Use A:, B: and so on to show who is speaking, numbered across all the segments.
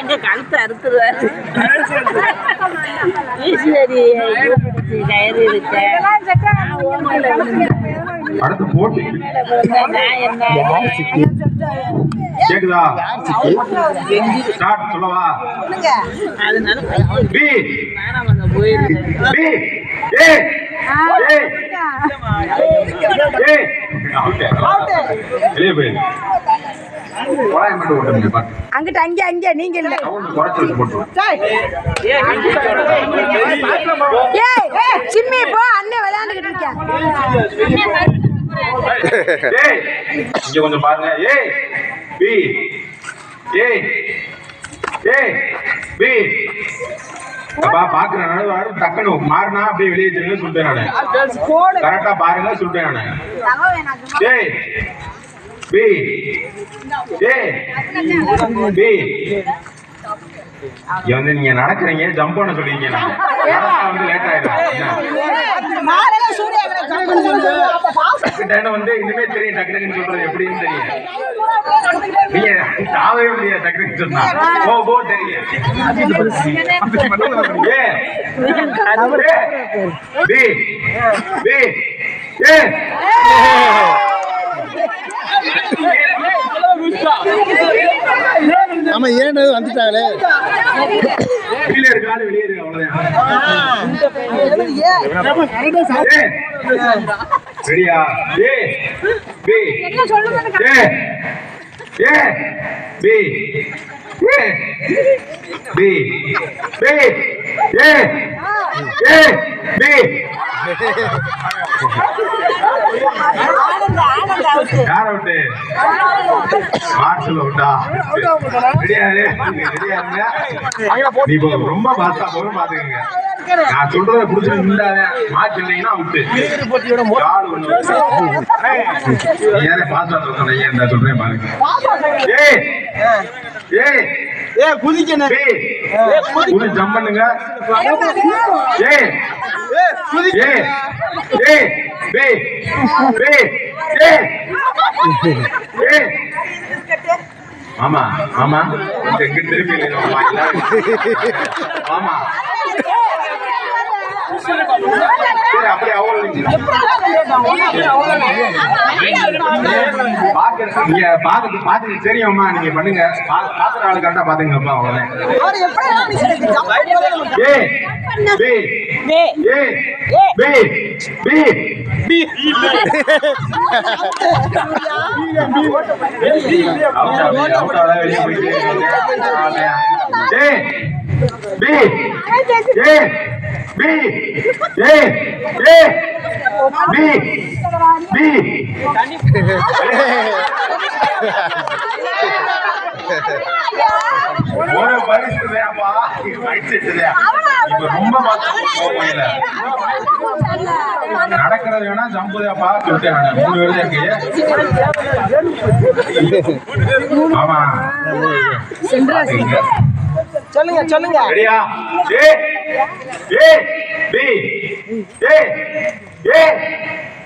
A: எங்க கழுத்தை அறுத்துருவாரு ஈஸ்வரி கயிறு இருக்க
B: கேக்குதா ஸ்டார்ட் சொல்லவா?
A: அதனால
B: பி. பி. ஏ. ஏ. ஏ. வெளியே போயிரு.
C: அங்கிட்ட அங்க அங்க நீங்க இல்ல. சிம்மி போ அண்ணன் விளையாண்டுகிட்டு இருக்கேன்.
B: இங்க கொஞ்சம் பாருங்க. ஏய் பி. ஏய் ஏய் பி. அப்பா பாக்குறேன் டக்குனு மாறினா அப்படியே வெளியே தெரியும் சொல்லிட்டேன் நானு. கரெக்டா பாருங்க சொல்லிட்டேன் நானு. ஏய் பி ஏய் பி வந்து நீங்க நடக்கிறீங்க ஜம்ப் பண்ண நடந்தா வந்து லேட் ஆயிடும். வந்து இனிமே தெரியும் டக்கு டக்குன்னு சொல்றது எப்படின்னு தெரியும். நீங்க தாவே முடியாது டக்குன்னு சொன்னா. போ போ தெரியும். ஏ ஏ பி பி ஏ
D: ஆமா ஏன் வந்துட்டாங்களே
B: சரியா A A A A B A B B A A B யார் அவுட்டு நீ ரொம்ப பாத்தா போதும் பாத்துக்கங்க நான் சொல்றத புடிச்சு நின்றாத மார்ச் இல்லைன்னா அவுட்டு ஏன் பாத்தா சொல்றேன் ஏன் சொல்றேன் பாருங்க ஏய் ஏய்
D: ஏ குதிக்கணும்
B: ஏய் ஜம்ப் பண்ணுங்க ஏய் ஏய் ஏய் ஏய் ஏய் ஏய் ஏய் ஆமா ஆமா எங்க திருப்பி இல்லை, அப்படியே அவ்வளவு நீங்க பாக்குறது பாத்துட்டு தெரியுமா நீங்க பண்ணுங்க. பா- பாக்குற ஆளு கரெக்டா பாத்துங்கப்பா அவ்வளவுதான் ஏ பி ஒரு பரிசு வேப்பா படிச்சுட்டு இப்ப ரொம்ப பார்த்து நடக்கிறது வேணா சொல்லிட்டேன் நானு. மூணு பேர் இருக்கு ஆமா.
D: சொல்லுங்க சொல்லுங்க.
B: ரெடியா ஏ ஏ பி ஏ ஏ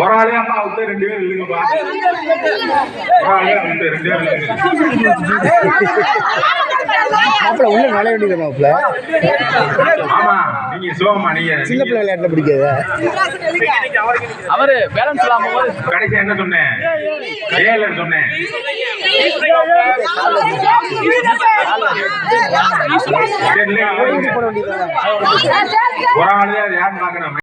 B: ஒரு ஆளே அம்மா அவுட்டு ரெண்டு பேர் இல்லைங்கப்பா ஒரு ஆளே அவுட்டு ரெண்டு பேர் இல்லைங்க
D: மாப்பிள்ள உள்ள நுழைய வேண்டியது மாப்பிள்ள?
B: ஆமா நீங்க சிவமா நீங்க
D: சின்ன பிள்ளை விளையாட்டுல பிடிக்காத?
E: அவரு பேலன்ஸ் இல்லாம
B: கடைசி என்ன சொன்னேன்? ஏல சொன்னேன். ஒரு ஆளு பார்க்கணும்?